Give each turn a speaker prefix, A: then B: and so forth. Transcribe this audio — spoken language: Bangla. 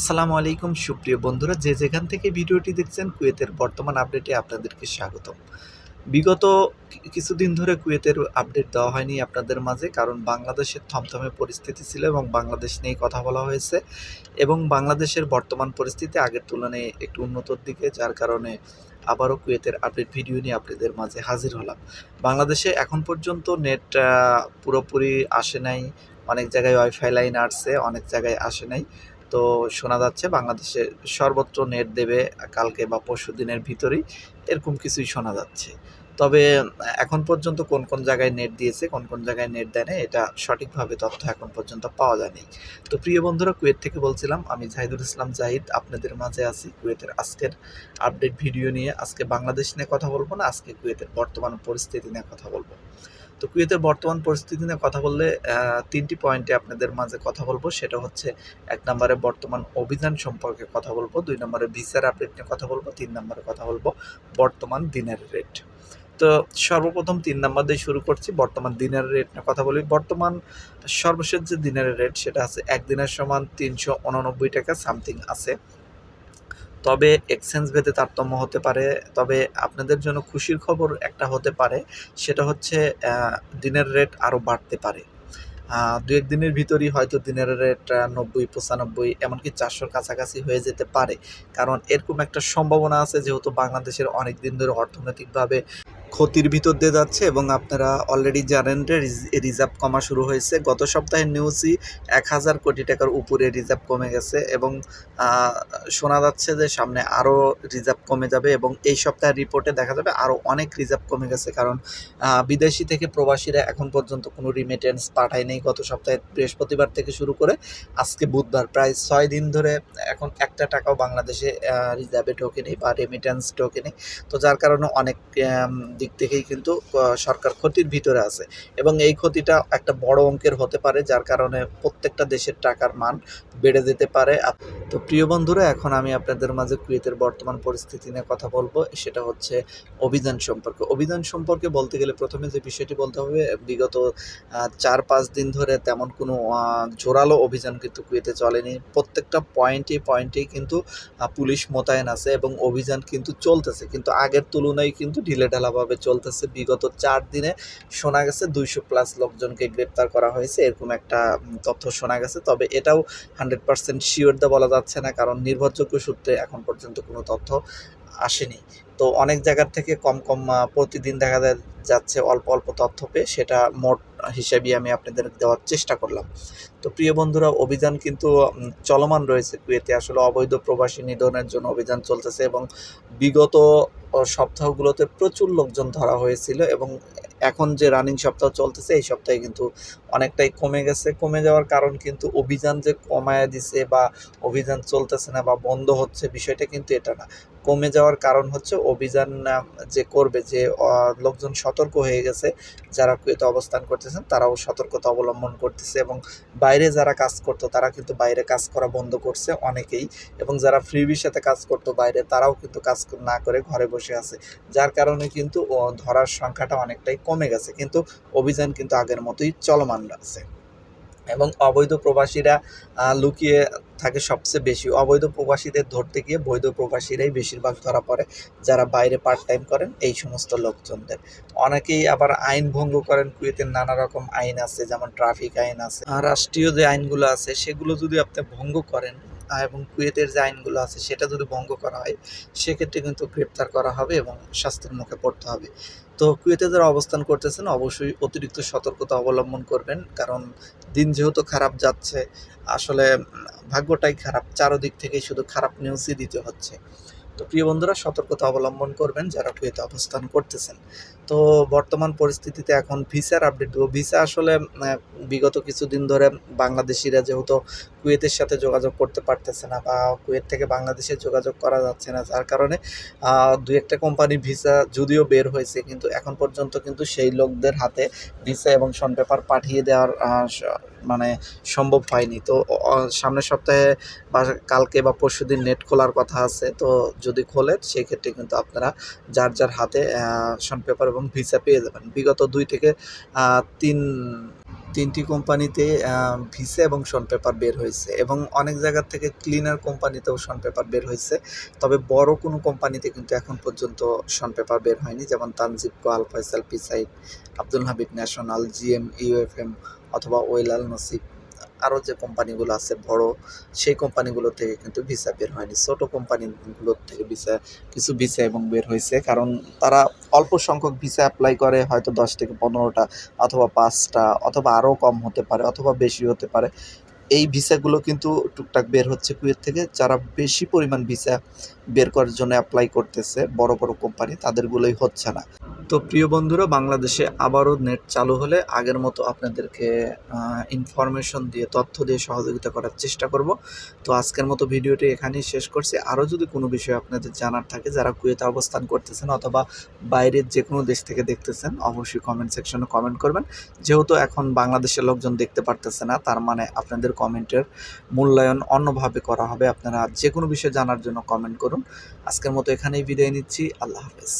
A: আসসালামু আলাইকুম, সুপ্রিয় বন্ধুরা। যে যেখান থেকে ভিডিওটি দেখছেন, কুয়েতের বর্তমান আপডেটে আপনাদেরকে স্বাগতম। বিগত কিছুদিন ধরে কুয়েতের আপডেট দেওয়া হয়নি আপনাদের মাঝে, কারণ বাংলাদেশের থমথমে পরিস্থিতি ছিল এবং বাংলাদেশ নিয়ে কথা বলা হয়েছে এবং বাংলাদেশের বর্তমান পরিস্থিতি আগের তুলনায় একটু উন্নতর দিকে, যার কারণে আবারও কুয়েতের আপডেট ভিডিও নিয়ে আপনাদের মাঝে হাজির হলাম। বাংলাদেশে এখন পর্যন্ত নেট পুরোপুরি আসে নাই, অনেক জায়গায় ওয়াইফাই লাইন আসছে, অনেক জায়গায় আসে নাই। তো শোনা যাচ্ছে বাংলাদেশে সর্বত্র নেট দেবে কালকে বা পরশু দিনের ভিতরেই, এরকম কিছুই শোনা যাচ্ছে। তবে এখন পর্যন্ত কোন কোন জায়গায় নেট দিয়েছে, কোন কোন জায়গায় নেট দেয় এটা সঠিকভাবে তথ্য এখন পর্যন্ত পাওয়া যায়নি। তো প্রিয় বন্ধুরা, কুয়েত থেকে বলছিলাম, আমি জাহিদুল ইসলাম জাহিদ, আপনাদের মাঝে আছি কুয়েতের আজকের আপডেট ভিডিও নিয়ে। আজকে বাংলাদেশ নিয়ে কথা বলব না, আজকে কুয়েতের বর্তমান পরিস্থিতি নিয়ে কথা বলব। তো কুয়েতের বর্তমান পরিস্থিতি নিয়ে কথা বললে তিনটি পয়েন্টে আপনাদের মাঝে কথা বলব। সেটা হচ্ছে, এক নম্বরে বর্তমান অভিযান সম্পর্কে কথা বলব, দুই নম্বরে ভিসার আপডেট নিয়ে কথা বলব, তিন নম্বরে কথা বলব বর্তমান দিনের রেট তো সর্বপ্রথম তিন নাম্বার দিয়ে শুরু করছি, বর্তমান দিনের রেট নিয়ে কথা বলি। বর্তমান সর্বশেষ যে দিনের রেট সেটা আছে একদিনের সমান তিনশো উননব্বই টাকা সামথিং আছে। তবে এক্সচেঞ্জ ভেদে তারতম্য হতে পারে। তবে আপনাদের জন্য খুশির খবর একটা হতে পারে, সেটা হচ্ছে দিনের রেট আরও বাড়তে পারে। দু এক দিনের ভিতরই হয়তো দিনের রেট নব্বই, পঁচানব্বই, এমনকি চারশোর কাছাকাছি হয়ে যেতে পারে। কারণ এরকম একটা সম্ভাবনা আছে, যেহেতু বাংলাদেশের অনেক দিন ধরে অর্থনৈতিকভাবে ক্ষতির ভিতর দিয়ে যাচ্ছে এবং আপনারা অলরেডি জানেন যে রিজার্ভ কমা শুরু হয়েছে। গত সপ্তাহের নিউজই এক হাজার কোটি টাকার উপরে রিজার্ভ কমে গেছে এবং শোনা যাচ্ছে যে সামনে আরও রিজার্ভ কমে যাবে এবং এই সপ্তাহের রিপোর্টে দেখা যাবে আরও অনেক রিজার্ভ কমে গেছে কারণ বিদেশি থেকে প্রবাসীরা এখন পর্যন্ত কোনো রিমিটেন্স পাঠায়নি গত সপ্তাহে বৃহস্পতিবার থেকে শুরু করে আজকে বুধবার প্রায় ছয় দিন ধরে এখন একটা টাকাও বাংলাদেশে রিজার্ভে ঢোকেনি বা রেমিটেন্স ঢোকেনি। তো যার কারণে অনেক দিক থেকেই কিন্তু সরকার ক্ষতির ভিতরে আছে। এবং এই ক্ষতিটা একটা বড় অঙ্কের হতে পারে, যার কারণে প্রত্যেকটা দেশের টাকার মান বেড়ে যেতে পারে। তো প্রিয় বন্ধুরা, এখন আমি আপনাদের মাঝে কুয়েতের বর্তমান পরিস্থিতি নিয়ে কথা বলব। সেটা হচ্ছে অভিযান সম্পর্কে। অভিযান সম্পর্কে বলতে গেলে প্রথমে যে বিষয়টি বলতে হবে, বিগত চার পাঁচ দিন ধরে তেমন কোনো জোরালো অভিযান কিন্তু কুয়েতে চলেনি। প্রত্যেকটা পয়েন্টে পয়েন্টেই কিন্তু পুলিশ মোতায়েন আছে এবং অভিযান কিন্তু চলতেছে। কিন্তু আগের তুলনায় কিন্তু ঢিলেঢালাভাবে চলতেছে। বিগত চার দিনে শোনা গেছে দুইশো প্লাস লোকজনকে গ্রেপ্তার করা হয়েছে, এরকম একটা তথ্য শোনা গেছে। তবে এটাও হান্ড্রেড পার্সেন্ট শিওর দা বলা যাচ্ছে না, কারণ নির্ভরযোগ্য সূত্রে এখন পর্যন্ত কোনো তথ্য আসেনি। তো অনেক জায়গার থেকে কম কম প্রতিদিন দেখা যাচ্ছে অল্প অল্প তথ্য পেয়ে সেটা মোট হিসেবে আমি আপনাদের দেওয়ার চেষ্টা করলাম। তো প্রিয় বন্ধুরা, অভিযান কিন্তু চলমান রয়েছে। কুয়েতে আসলে অবৈধ প্রবাসী নিধনের জন্য অভিযান চলতেছে এবং বিগত সপ্তাহগুলোতে প্রচুর লোকজন ধরা হয়েছিল এবং এখন যে রানিং সপ্তাহ চলতেছে, এই সপ্তাহে কিন্তু অনেকটাই কমে গেছে। কমে যাওয়ার কারণ কিন্তু অভিযান যে কমায় দিছে বা অভিযান চলতেছে না বা বন্ধ হচ্ছে বিষয়টা কিন্তু এটা না। কমে যাওয়ার কারণ হচ্ছে অভিযান যে করবে, যে লোকজন সতর্ক হয়ে গেছে, যারা কুয়েতে অবস্থান করতেছেন, তারাও সতর্কতা অবলম্বন করতেছে এবং বাইরে যারা কাজ করতো, তারা কিন্তু বাইরে কাজ করা বন্ধ করছে অনেকেই এবং যারা ফ্রিবির সাথে কাজ করতো বাইরে, তারাও কিন্তু কাজ না করে ঘরে বসে আছে। যার কারণে কিন্তু ধরার সংখ্যাটা অনেকটাই কমে গেছে, কিন্তু অভিযান কিন্তু আগের মতোই চলমান আছে। এবং অবৈধ প্রবাসীরা লুকিয়ে থাকে সবচেয়ে বেশি। অবৈধ প্রবাসীদের ধরতে গিয়ে বৈধ প্রবাসীরাই বেশিরভাগ ধরা পড়ে, যারা বাইরে পার্ট টাইম করেন এই সমস্ত লোকজনদের। অনেকেই আবার আইন ভঙ্গ করেন কুয়েতের নানা রকম আইন আছে, যেমন ট্রাফিক আইন আছে। রাষ্ট্রীয় যে আইনগুলো আছে, সেগুলো যদি আপনি ভঙ্গ করেন এবং কুয়েতের যে আইনগুলো আছে সেটা যদি ভঙ্গ করা হয়, সেক্ষেত্রে কিন্তু গ্রেপ্তার করা হবে এবং শাস্তির মুখে পড়তে হবে। তো কুয়েতে যারা অবস্থান করতেছেন, অবশ্যই অতিরিক্ত সতর্কতা অবলম্বন করবেন। কারণ দিন যেহেতু খারাপ যাচ্ছে, আসলে ভাগ্যটাই খারাপ। চারোদিক থেকে শুধু খারাপ নিউজই দিতে হচ্ছে। তো প্রিয় বন্ধুরা, সতর্কতা অবলম্বন করবেন যারা কুয়েতে অবস্থান করতেছেন। তো বর্তমান পরিস্থিতিতে এখন ভিসার আপডেট দেবো। ভিসা আসলে বিগত কিছুদিন ধরে বাংলাদেশিরা যেহেতু কুয়েতের সাথে যোগাযোগ করতে পারতেছে না বা কুয়েত থেকে বাংলাদেশে যোগাযোগ করা যাচ্ছে না, যার কারণে দুই একটা কোম্পানি ভিসা যদিও বের হয়েছে, কিন্তু এখন পর্যন্ত কিন্তু সেই লোকদের হাতে ভিসা এবং সন পেপার পাঠিয়ে দেওয়ার মানে সম্ভব হয়নি। তো সামনের সপ্তাহে বা কালকে বা পরশু দিন নেট খোলার কথা আছে। তো যদি খোলে সেই ক্ষেত্রে কিন্তু আপনারা যার যার হাতে সন পেপার এবং ভিসা পেয়ে যাবেন। বিগত দুই থেকে তিন, তিনটি কোম্পানিতে ভিসা এবং শন পেপার বের হয়েছে এবং অনেক জায়গার থেকে ক্লিনার কোম্পানিতেও শন পেপার বের হয়েছে। তবে বড় কোনো কোম্পানিতে কিন্তু এখন পর্যন্ত শন পেপার বের হয়নি। যেমন তানজিবকো আল Faisal পিসাইড Abdul Habib national, GM, UFM অথবা ওয়েলাল নসিব। আরও যে কোম্পানিগুলো আছে বড়, সেই কোম্পানিগুলো থেকে কিন্তু ভিসা বের হয়নি। ছোটো কোম্পানিগুলোর থেকে ভিসা কিছু ভিসা এবং বের হয়েছে। কারণ তারা অল্প সংখ্যক ভিসা অ্যাপ্লাই করে, হয়তো দশ থেকে পনেরোটা অথবা পাঁচটা অথবা আরও কম হতে পারে অথবা বেশি হতে পারে। এই ভিসাগুলো কিন্তু টুকটাক বের হচ্ছে কুয়েত থেকে। যারা বেশি পরিমাণ ভিসা বের করার জন্য অ্যাপ্লাই করতেছে বড় বড় কোম্পানি তাদেরগুলোই হচ্ছে না। তো প্রিয় বন্ধুরা, বাংলাদেশে আবারও নেট চালু হলে আগের মতো আপনাদেরকে ইনফরমেশন দিয়ে, তথ্য দিয়ে সহযোগিতা করার চেষ্টা করব। তো আজকের মতো ভিডিওটি এখানেই শেষ করছি। আরও যদি কোনো বিষয় আপনাদের জানার থাকে, যারা কুয়েতে অবস্থান করতেছেন অথবা বাইরের যে কোনো দেশ থেকে দেখতেছেন, অবশ্যই কমেন্ট সেকশনে কমেন্ট করবেন। যেহেতু এখন বাংলাদেশের লোকজন দেখতে পারতেছে না, তার মানে আপনাদের কমেন্টের মূল্যায়ন অন্যভাবে করা হবে। আপনারা যে কোনো বিষয় জানার জন্য কমেন্ট করুন। আজকের মতো এখানেই বিদায় নিচ্ছি। আল্লাহ হাফেজ।